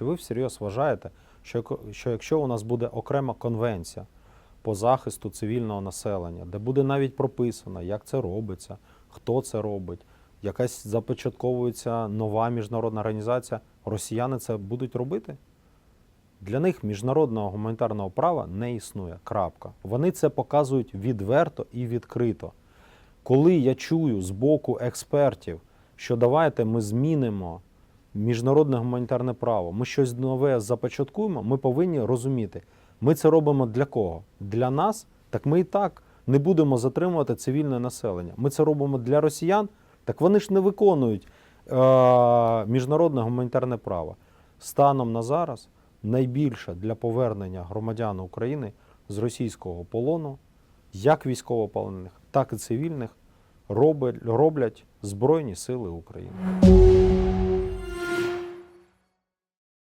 чи ви всерйоз вважаєте, що, що якщо у нас буде окрема конвенція по захисту цивільного населення, де буде навіть прописано, як це робиться, хто це робить, якась започатковується нова міжнародна організація, росіяни це будуть робити? Для них міжнародного гуманітарного права не існує. Крапка. Вони це показують відверто і відкрито. Коли я чую з боку експертів, що давайте ми змінимо міжнародне гуманітарне право, ми щось нове започаткуємо, ми повинні розуміти, ми це робимо для кого? Для нас, так ми і так не будемо затримувати цивільне населення. Ми це робимо для росіян, так вони ж не виконують е- міжнародне гуманітарне право. Станом на зараз найбільше для повернення громадян України з російського полону, як військовополонених, так і цивільних, роблять Збройні Сили України.